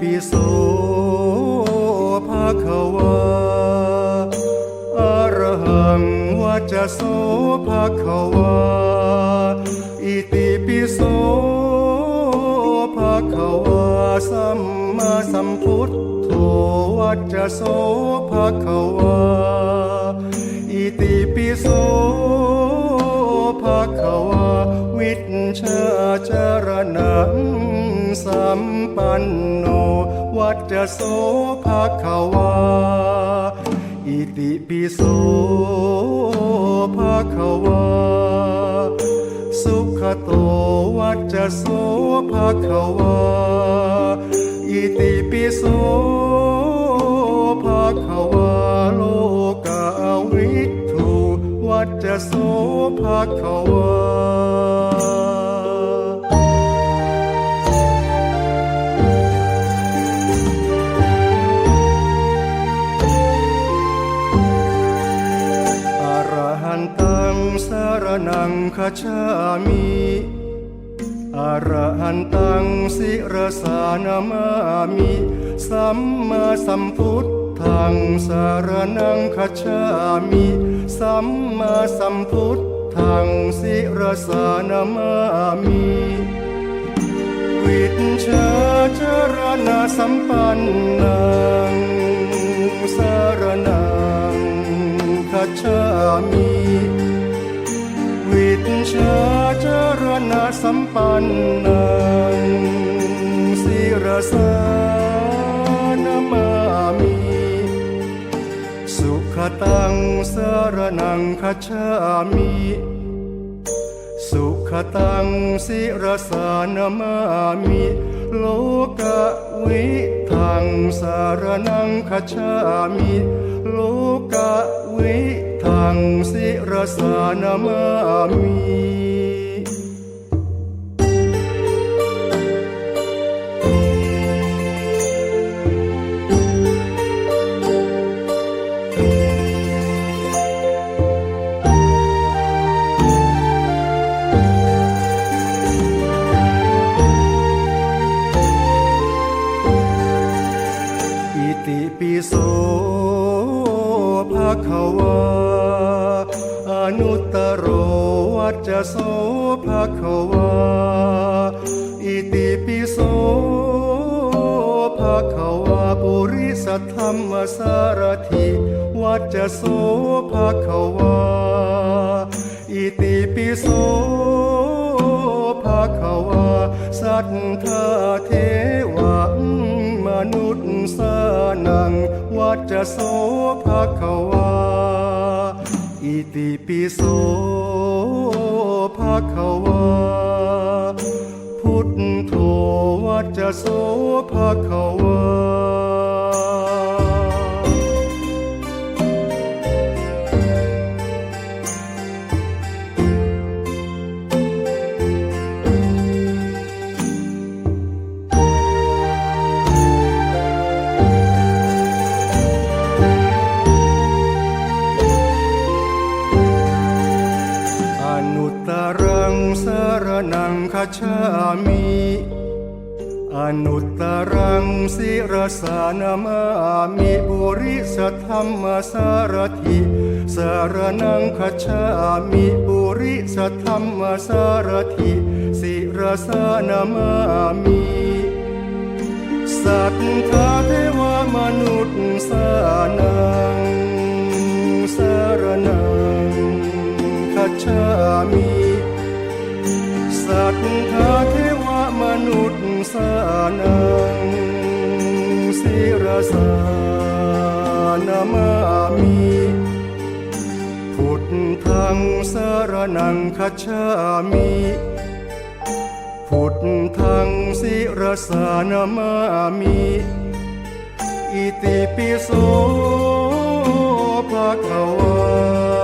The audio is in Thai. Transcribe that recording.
ปิโสภาควาอารหังวัจโสภาควา อิติปิโสภาควาสัมมาสัมพุทธโธวัจโสภาควา อิติปิโสภาควา วิชชาจารณัง สัมปันโน วัจจะโสภะคะวา อิติปิโสภะคะวา สุขโตวัจจะโสภะคะวา อิติปิโสภะคะวาโลกาวิทูวัจจะโสภะคะวา นังคาชามิอรหันตังสิรสานามามิสัมมาสัมพุทธังสารนังคาชามิสัมมาสัมพุทธังสิรสานามามิวิชชาจรณะสัมปันนังสารนังคัจฉามิ ชชาจรณะสัมปันนังสิรสานมามิสุขตังสารนังคัจฉามิสุขตังสิรสานมามิโลกวิทังสารนังคจฉามิ สิรสานมามิอิติปิโสภะคะวา อนุตตโรวัจโสภะคะวา อิติปิโสภะคะวาปุริสธรรมสารถิวัจโสภะคะวา อิติปิโสภะคะวา สัทธาเทวมนุษย์สานังวัจโสภะคะวา อิติปิโสภะคะวา พุทโธวัจจะโสภะคะวา นังคาชามิอนุตตรังสิรสานามามิบุริสธรรมสารถิสารนังคาชามิบุริสธรรมสารถิสิรสานามามิสัทธาเทวมนุษย์สานังสารนังคัจฉามิ สัทธาเทวมนุษย์สานังสิรสานมามิพุทธังสารนังคัจฉามิพุทธังสิรสานามามิอิติปิโสภะคะวา